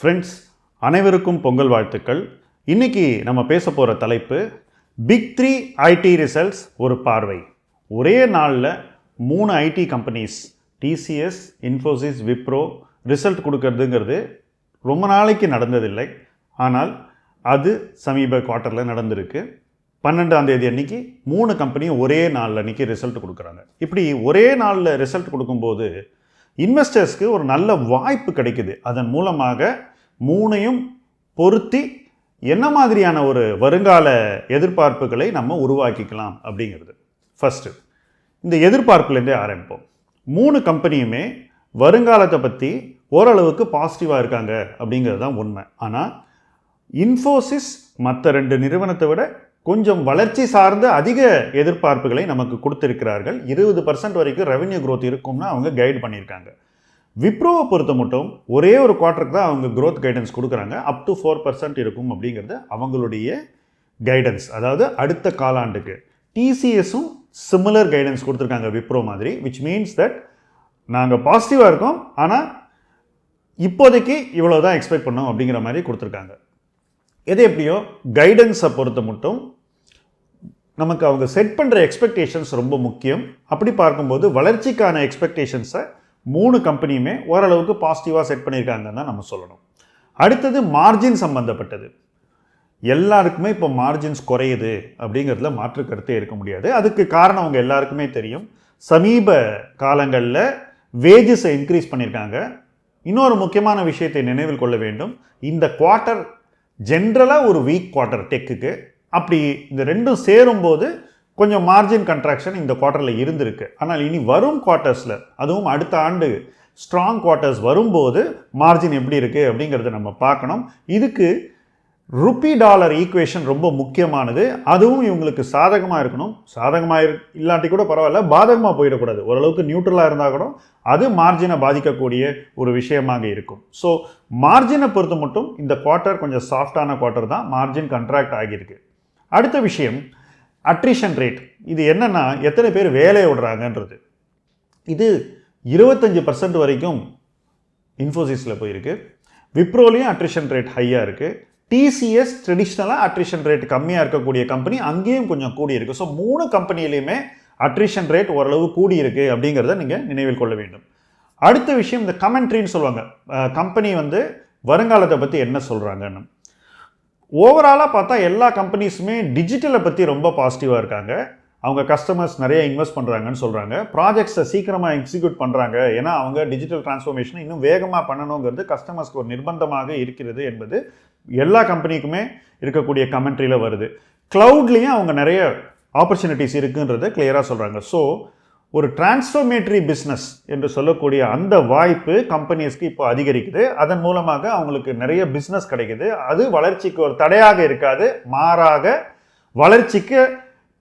Friends அனைவருக்கும் பொங்கல் வாழ்த்துக்கள். இன்னைக்கு நம்ம பேச போகிற தலைப்பு பிக் த்ரீ ஐடி ரிசல்ட்ஸ் ஒரு பார்வை. ஒரே நாளில் மூணு IT companies TCS Infosys Wipro result கொடுக்கறதுங்கிறது ரொம்ப நாளைக்கு நடந்ததில்லை. ஆனால் அது சமீப குவார்ட்டரில் நடந்திருக்கு. பன்னெண்டாம் தேதி அன்னைக்கு மூணு கம்பெனியும் ஒரே நாளில் அன்றைக்கி ரிசல்ட் கொடுக்குறாங்க. இப்படி ஒரே நாளில் ரிசல்ட் கொடுக்கும்போது இன்வெஸ்டர்ஸ்க்கு ஒரு நல்ல வாய்ப்பு கிடைக்குது. அதன் மூலமாக மூணையும் பொருத்தி என்ன மாதிரியான ஒரு வருங்கால எதிர்பார்ப்புகளை நம்ம உருவாக்கிக்கலாம் அப்படிங்கிறது. ஃபஸ்ட்டு இந்த எதிர்பார்ப்புலேருந்தே ஆரம்பிப்போம். மூணு கம்பெனியுமே வருங்காலத்தை பற்றி ஓரளவுக்கு பாசிட்டிவாக இருக்காங்க அப்படிங்கிறது தான் உண்மை. ஆனால் இன்ஃபோசிஸ் மற்ற ரெண்டு நிறுவனத்தை விட கொஞ்சம் வளர்ச்சி சார்ந்த அதிக எதிர்பார்ப்புகளை நமக்கு கொடுத்துருக்கிறார்கள். இருபது பர்சன்ட் வரைக்கும் ரெவென்யூ க்ரோத் இருக்கும்னு அவங்க கைட் பண்ணியிருக்காங்க. விப்ரோவை பொறுத்த மட்டும் ஒரே ஒரு குவார்ட்டருக்கு தான் அவங்க க்ரோத் கைடன்ஸ் கொடுக்குறாங்க. அப் டு ஃபோர் பர்சன்ட் இருக்கும் அப்படிங்கிறது அவங்களுடைய கைடன்ஸ் அதாவது அடுத்த காலாண்டுக்கு டிசிஎஸும் சிமிலர் கைடன்ஸ் கொடுத்துருக்காங்க விப்ரோ மாதிரி விச் மீன்ஸ் தட் நாங்கள் பாசிட்டிவாக இருக்கோம். ஆனால் இப்போதைக்கு இவ்வளோ தான் எக்ஸ்பெக்ட் பண்ணோம் அப்படிங்கிற மாதிரி கொடுத்துருக்காங்க. எது எப்படியோ கைடன்ஸை பொறுத்த மட்டும் நமக்கு அவங்க செட் பண்ணுற எக்ஸ்பெக்டேஷன்ஸ் ரொம்ப முக்கியம். அப்படி பார்க்கும்போது வளர்ச்சிக்கான எக்ஸ்பெக்டேஷன்ஸை மூணு கம்பெனியுமே ஓரளவுக்கு பாசிட்டிவாக செட் பண்ணியிருக்காங்கன்னு தான் நம்ம சொல்லணும். அடுத்தது மார்ஜின் சம்பந்தப்பட்டது. எல்லாருக்குமே இப்போ மார்ஜின்ஸ் குறையுது அப்படிங்கிறதுல மாற்று கருத்தே இருக்க முடியாது. அதுக்கு காரணம் அவங்க எல்லாருக்குமே தெரியும். சமீப காலங்களில் வேஜஸை இன்க்ரீஸ் பண்ணியிருக்காங்க. இன்னொரு முக்கியமான விஷயத்தை நினைவில் கொள்ள வேண்டும். இந்த குவார்ட்டர் ஜென்ரலாக ஒரு வீக் குவார்ட்டர் டெக்குக்கு அப்படி இந்த ரெண்டும் சேரும்போது கொஞ்சம் மார்ஜின் கன்ட்ராக்ஷன் இந்த குவார்ட்டரில் இருந்திருக்கு. ஆனால் இனி வரும் குவார்ட்டர்ஸில் அதுவும் அடுத்த ஆண்டு ஸ்ட்ராங் குவார்ட்டர்ஸ் வரும்போது மார்ஜின் எப்படி இருக்குது அப்படிங்கிறத நம்ம பார்க்கணும். இதுக்கு ருப்பி டாலர் ஈக்குவேஷன் ரொம்ப முக்கியமானது. அதுவும் இவங்களுக்கு சாதகமாக இருக்கணும். சாதகமாக இரு இல்லாட்டி கூட பரவாயில்ல பாதகமாக போயிடக்கூடாது. ஓரளவுக்கு நியூட்ரலாக இருந்தால் கூட அது மார்ஜினை பாதிக்கக்கூடிய ஒரு விஷயமாக இருக்கும். ஸோ மார்ஜினை பொறுத்த மட்டும் இந்த குவார்ட்டர் கொஞ்சம் சாஃப்டான குவார்ட்டர் தான் மார்ஜின் கண்ட்ராக்ட் ஆகியிருக்கு. அடுத்த விஷயம் அட்ரிஷன் ரேட் இது என்னென்னா எத்தனை பேர் வேலையை விடுறாங்கன்றது. இது இருபத்தஞ்சி பர்சன்ட் வரைக்கும் இன்ஃபோசிஸில் போயிருக்கு. விப்ரோலையும் அட்ரிஷன் ரேட் ஹையாக இருக்குது டிசிஎஸ் ட்ரெடிஷ்னலாக அட்ரிஷன் ரேட் கம்மியாக இருக்கக்கூடிய கம்பெனி அங்கேயும் கொஞ்சம் கூடி இருக்குது ஸோ மூணு கம்பெனிலையுமே அட்ரிஷன் ரேட் ஓரளவு கூடி இருக்குது அப்படிங்கிறத நீங்கள் நினைவில் கொள்ள வேண்டும். அடுத்த விஷயம் இந்த கமெண்ட்ரின்னு சொல்லுவாங்க. கம்பெனி வந்து வருங்காலத்தை பற்றி என்ன சொல்கிறாங்கன்னு ஓவராலாக பார்த்தா எல்லா கம்பெனிஸுமே டிஜிட்டலை பற்றி ரொம்ப பாசிட்டிவாக இருக்காங்க. அவங்க கஸ்டமர்ஸ் நிறைய இன்வெஸ்ட் பண்ணுறாங்கன்னு சொல்கிறாங்க ப்ராஜெக்ட்ஸை சீக்கிரமாக எக்ஸிக்யூட் பண்ணுறாங்க ஏன்னா அவங்க டிஜிட்டல் டிரான்ஸ்ஃபர்மேஷனை இன்னும் வேகமாக பண்ணணுங்கிறது கஸ்டமர்ஸ்க்கு ஒரு நிர்பந்தமாக இருக்கிறது என்பது எல்லா கம்பெனிக்குமே இருக்கக்கூடிய கமெண்ட்ரியில் வருது. க்ளவுட்லேயும் அவங்க நிறைய ஆப்பர்ச்சுனிட்டிஸ் இருக்குன்றத கிளியராக சொல்கிறாங்க ஸோ ஒரு டிரான்ஸ்ஃபர்மேட்டரி பிஸ்னஸ் என்று சொல்லக்கூடிய அந்த வாய்ப்பு கம்பெனிஸ்க்கு இப்போ அதிகரிக்குது. அதன் மூலமாக அவங்களுக்கு நிறைய பிஸ்னஸ் கிடைக்குது. அது வளர்ச்சிக்கு ஒரு தடையாக இருக்காது. மாறாக வளர்ச்சிக்கு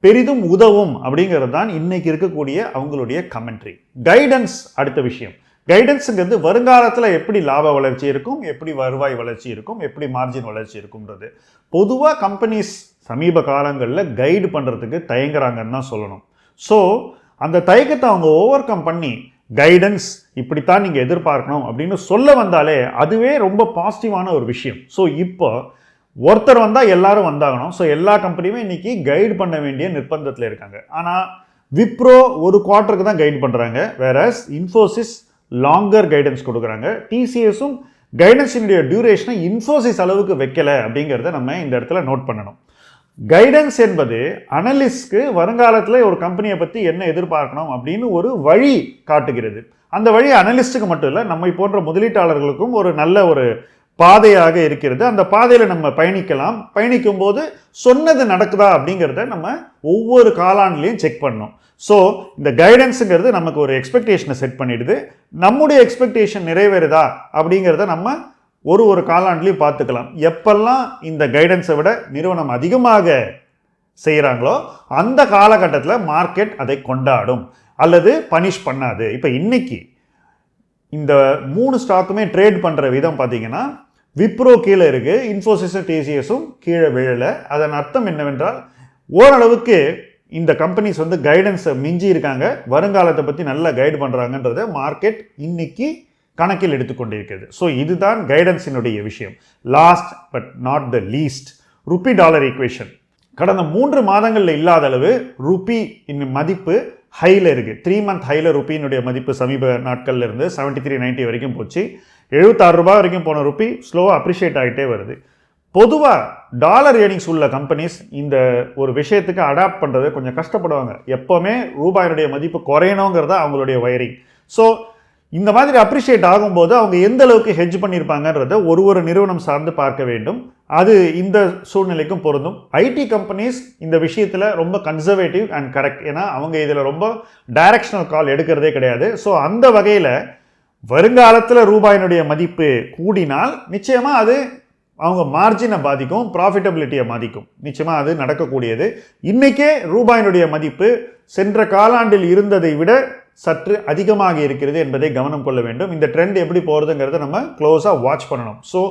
பெரிதும் உதவும் அப்படிங்கிறது தான் இன்றைக்கி இருக்கக்கூடிய அவங்களுடைய கமெண்ட்ரி கைடன்ஸ் அடுத்த விஷயம். கைடன்ஸுங்கிறது வருங்காலத்தில் எப்படி லாப வளர்ச்சி இருக்கும் எப்படி வருவாய் வளர்ச்சி இருக்கும் எப்படி மார்ஜின் வளர்ச்சி இருக்கும்ன்றது. பொதுவாக கம்பெனிஸ் சமீப காலங்களில் கைடு பண்ணுறதுக்கு தயங்குறாங்கன்னு தான் சொல்லணும். ஸோ அந்த தயக்கத்தை அவங்க ஓவர் கம் பண்ணி கைடன்ஸ் இப்படித்தான் நீங்கள் எதிர்பார்க்கணும் அப்படின்னு சொல்ல வந்தாலே அதுவே ரொம்ப பாசிட்டிவான ஒரு விஷயம். ஸோ இப்போ ஒருத்தர் வந்தால் எல்லாரும் வந்தாகணும். ஸோ எல்லா கம்பெனியுமே இன்றைக்கி கைடு பண்ண வேண்டிய நிர்பந்தத்தில் இருக்காங்க. ஆனால் விப்ரோ ஒரு குவார்ட்டருக்கு தான் கைடு பண்ணுறாங்க வேற இன்ஃபோசிஸ் லாங்கர் கைடன்ஸ் கொடுக்குறாங்க. டிசிஎஸும் கைடன்ஸினுடைய டியூரேஷனை இன்ஃபோசிஸ் அளவுக்கு வைக்கலை அப்படிங்கிறத நம்ம இந்த இடத்துல நோட் பண்ணணும். கைடன்ஸ் என்பது அனலிஸ்ட்க்கு வருங்காலத்தில் ஒரு கம்பெனியை பற்றி என்ன எதிர்பார்க்கணும் அப்படின்னு ஒரு வழி காட்டுகிறது. அந்த வழி அனலிஸ்ட்டுக்கு மட்டும் இல்லை நம்மை போன்ற முதலீட்டாளர்களுக்கும் ஒரு நல்ல ஒரு பாதையாக இருக்கிறது. அந்த பாதையில் நம்ம பயணிக்கலாம். பயணிக்கும் போது சொன்னது நடக்குதா அப்படிங்கிறத நம்ம ஒவ்வொரு காலாண்டுலையும் செக் பண்ணணும். ஸோ இந்த கைடன்ஸுங்கிறது நமக்கு ஒரு எக்ஸ்பெக்டேஷனை செட் பண்ணிடுது. நம்முடைய எக்ஸ்பெக்டேஷன் நிறைவேறுதா? அப்படிங்கிறத நம்ம ஒரு ஒரு காலாண்டுலையும் பார்த்துக்கலாம். எப்பெல்லாம் இந்த கைடன்ஸை விட நிறுவனம் அதிகமாக செய்கிறாங்களோ அந்த காலகட்டத்தில் மார்க்கெட் அதை கொண்டாடும் அல்லது பனிஷ் பண்ணாது. இப்போ இன்னைக்கு இந்த மூணு ஸ்டாக்குமே ட்ரேட் பண்ணுற விதம் பார்த்தீங்கன்னா விப்ரோ கீழே இருக்குது இன்ஃபோசிஸும் டிசிஎஸும் கீழே விழலை. அதன் அர்த்தம் என்னவென்றால் ஓரளவுக்கு இந்த கம்பெனிஸ் வந்து கைடன்ஸை மிஞ்சி இருக்காங்க வருங்காலத்தை பற்றி நல்லா கைடு பண்ணுறாங்கன்றத மார்க்கெட் இன்னைக்கு கணக்கில் எடுத்துக்கொண்டிருக்கிறது. ஸோ இதுதான் கைடன்ஸினுடைய விஷயம். Last but not the least rupee dollar equation கடந்த மூன்று மாதங்களில் இல்லாத அளவு ருப்பி இன் மதிப்பு ஹையில் இருக்குது த்ரீ மந்த் ஹையில் ருப்பியினுடைய மதிப்பு சமீப நாட்கள்லேருந்து செவன்ட்டி த்ரீ நைன்ட்டி வரைக்கும் போச்சு. எழுபத்தாறு ரூபாய் வரைக்கும் போன ருப்பி ஸ்லோவாக அப்ரிஷியேட் ஆகிட்டே வருது. பொதுவாக டாலர் ஏர்னிங்ஸ் உள்ள கம்பெனிஸ் இந்த ஒரு விஷயத்துக்கு அடாப்ட் பண்ணுறது கொஞ்சம் கஷ்டப்படுவாங்க. எப்போவுமே ரூபாயினுடைய மதிப்பு குறையணுங்கிறத அவங்களுடைய வயரிங் ஸோ இந்த மாதிரி அப்ரிஷியேட் ஆகும்போது அவங்க எந்த அளவுக்கு ஹெட்ஜ் பண்ணியிருப்பாங்கன்றத ஒரு ஒரு நிறுவனம் சார்ந்து பார்க்க வேண்டும். அது இந்த சூழ்நிலைக்கும் பொருந்தும். ஐடி கம்பெனிஸ் இந்த விஷயத்தில் ரொம்ப கன்சர்வேட்டிவ் அண்ட் கரெக்ட் ஏன்னா அவங்க இதில் ரொம்ப டைரக்ஷனல் கால் எடுக்கிறதே கிடையாது. ஸோ அந்த வகையில் வருங்காலத்தில் ரூபாயினுடைய மதிப்பு கூடினால் நிச்சயமாக அது அவங்க மார்ஜினை பாதிக்கும் ப்ராஃபிட்டபிலிட்டியை பாதிக்கும். நிச்சயமாக அது நடக்கக்கூடியது. இன்றைக்கே ரூபாயினுடைய மதிப்பு சென்ற காலாண்டில் இருந்ததை விட சற்று அதிகமாக இருக்கிறது என்பதை கவனம் கொள்ள வேண்டும். இந்த ட்ரெண்ட் எப்படி போகிறதுங்கிறத நம்ம க்ளோஸாக வாட்ச் பண்ணணும். ஸோ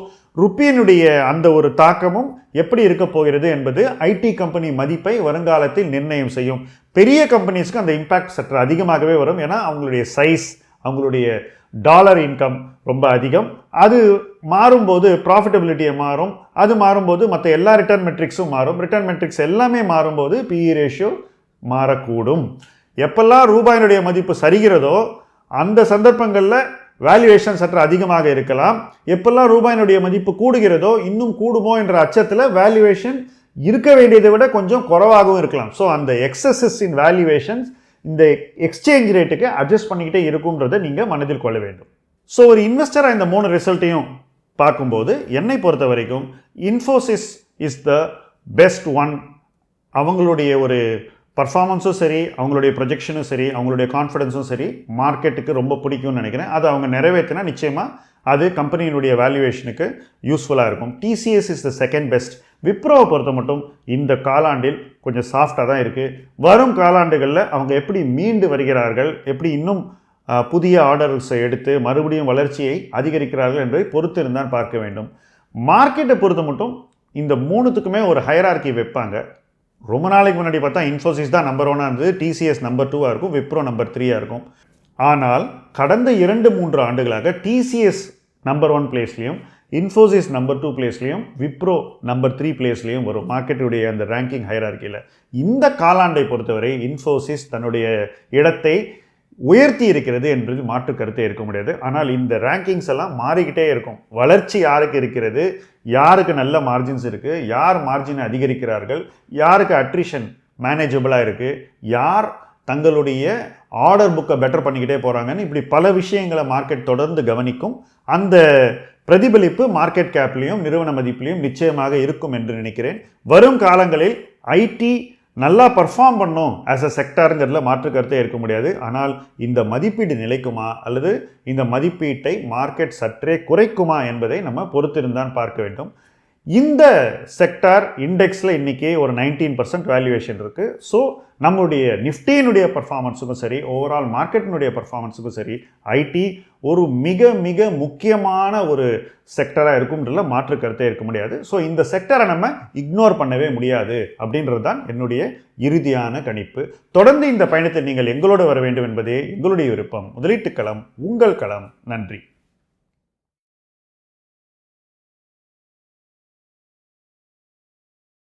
ருப்பியினுடைய அந்த ஒரு தாக்கமும் எப்படி இருக்க போகிறது என்பது ஐடி கம்பெனி மதிப்பை வருங்காலத்தில் நிர்ணயம் செய்யும். பெரிய கம்பெனிஸ்க்கு அந்த இம்பேக்ட் சற்று அதிகமாகவே வரும். ஏன்னா அவங்களுடைய சைஸ் அவங்களுடைய டாலர் இன்கம் ரொம்ப அதிகம். அது மாறும்போது ப்ராஃபிட்டபிலிட்டியை மாறும். அது மாறும்போது மற்ற எல்லா ரிட்டர்ன் மெட்ரிக்ஸும் மாறும். ரிட்டர்ன் மெட்ரிக்ஸ் எல்லாமே மாறும்போது பிஇ ரேஷியோ மாறக்கூடும். எப்பெல்லாம் ரூபாயினுடைய மதிப்பு சரிகிறதோ அந்த சந்தர்ப்பங்களில் வேல்யூவேஷன் சற்று அதிகமாக இருக்கலாம். எப்பெல்லாம் ரூபாயினுடைய மதிப்பு கூடுகிறதோ இன்னும் கூடுமோ என்ற அச்சத்தில் வேல்யூவேஷன் இருக்க வேண்டியதை விட கொஞ்சம் குறைவாகவும் இருக்கலாம். ஸோ அந்த எக்ஸசஸ் இன் வேல்யூவேஷன்ஸ் இந்த எக்ஸ்சேஞ்ச் ரேட்டுக்கு அட்ஜஸ்ட் பண்ணிக்கிட்டே இருக்கும்ன்றதை நீங்கள் மனதில் கொள்ள வேண்டும். ஸோ ஒரு இன்வெஸ்டராக இந்த மூணு ரிசல்ட்டையும் பார்க்கும்போது என்னை பொறுத்த வரைக்கும் Infosys is the best one அவங்களுடைய ஒரு பர்ஃபார்மன்ஸும் சரி அவங்களுடைய ப்ரொஜெக்ஷனும் சரி அவங்களுடைய கான்ஃபிடென்ஸும் சரி மார்க்கெட்டுக்கு ரொம்ப பிடிக்கும்னு நினைக்கிறேன். அது அவங்க நிறைவேற்றினா நிச்சயமாக அது கம்பெனியினுடைய வேல்யூவேஷனுக்கு யூஸ்ஃபுல்லாக இருக்கும். TCS is the second best விப்ரோவை பொறுத்த மட்டும் இந்த காலாண்டில் கொஞ்சம் சாஃப்டாக தான் இருக்குது வரும் காலாண்டுகளில் அவங்க எப்படி மீண்டு வருகிறார்கள் எப்படி இன்னும் புதிய ஆர்டர்ஸை எடுத்து மறுபடியும் வளர்ச்சியை அதிகரிக்கிறார்கள் என்பதை பொறுத்து இருந்தால் பார்க்க வேண்டும். மார்க்கெட்டை பொறுத்த மட்டும் இந்த மூணுத்துக்குமே ஒரு ஹையரார்க்கி வைப்பாங்க. ரொம்ப நாளைக்கு முன்னாடி பார்த்தா இன்ஃபோசிஸ் தான் நம்பர் ஒன்னாக இருந்தது டிசிஎஸ் நம்பர் டூவாக இருக்கும் விப்ரோ நம்பர் த்ரீயாக இருக்கும். ஆனால் கடந்த இரண்டு மூன்று ஆண்டுகளாக டிசிஎஸ் நம்பர் ஒன் பிளேஸ்லேயும் இன்ஃபோசிஸ் நம்பர் டூ பிளேஸ்லேயும் விப்ரோ நம்பர் த்ரீ பிளேஸ்லேயும் வரும் மார்க்கெட்டுடைய அந்த ரேங்கிங் ஹையரார்க்கியில் இந்த காலாண்டை பொறுத்தவரை இன்ஃபோசிஸ் தன்னுடைய இடத்தை உயர்த்தி இருக்கிறது என்பது மாற்று கருத்தே இருக்க முடியாது. ஆனால் இந்த ரேங்கிங்ஸ் எல்லாம் மாறிக்கிட்டே இருக்கும். வளர்ச்சி யாருக்கு இருக்கிறது? யாருக்கு நல்ல மார்ஜின்ஸ் இருக்குது யார் மார்ஜினை அதிகரிக்கிறார்கள்? யாருக்கு அட்ரிஷன் மேனேஜபிளாக இருக்குது யார் தங்களுடைய ஆர்டர் புக்கை பெட்டர் பண்ணிக்கிட்டே போகிறாங்கன்னு இப்படி பல விஷயங்களை மார்க்கெட் தொடர்ந்து கவனிக்கும். அந்த பிரதிபலிப்பு மார்க்கெட் கேப்லேயும் நிறுவன மதிப்பிலையும் நிச்சயமாக இருக்கும் என்று நினைக்கிறேன். வரும் காலங்களில் ஐடி நல்லா பர்ஃபார்ம் பண்ணும் ஆஸ் அ செக்டாருங்கிறதுல மாற்று கருத்தே இருக்க முடியாது. ஆனால் இந்த மதிப்பீடு நிலைக்குமா அல்லது இந்த மதிப்பீட்டை மார்க்கெட் சற்றே குறைக்குமா என்பதை நம்ம பொறுத்திருந்தான் பார்க்க வேண்டும். இந்த செக்டார் இண்டெக்ஸில் இன்றைக்கி ஒரு நைன்டீன் பர்சன்ட் வேல்யூவேஷன் இருக்குது ஸோ நம்முடைய நிஃப்டியினுடைய பர்ஃபார்மன்ஸுக்கும் சரி ஓவரால் மார்க்கெட்டினுடைய பர்ஃபார்மன்ஸுக்கும் சரி ஐடி ஒரு மிக மிக முக்கியமான ஒரு செக்டராக இருக்கும்ன்றதுல மாற்று கருத்தே இருக்க முடியாது. ஸோ இந்த செக்டரை நம்ம இக்னோர் பண்ணவே முடியாது அப்படின்றது தான் என்னுடைய இறுதியான கணிப்பு. தொடர்ந்து இந்த பயணத்தை நீங்கள் எங்களோடு வர வேண்டும் என்பதே எங்களுடைய விருப்பம். முதலீட்டு களம் உங்கள் களம். நன்றி.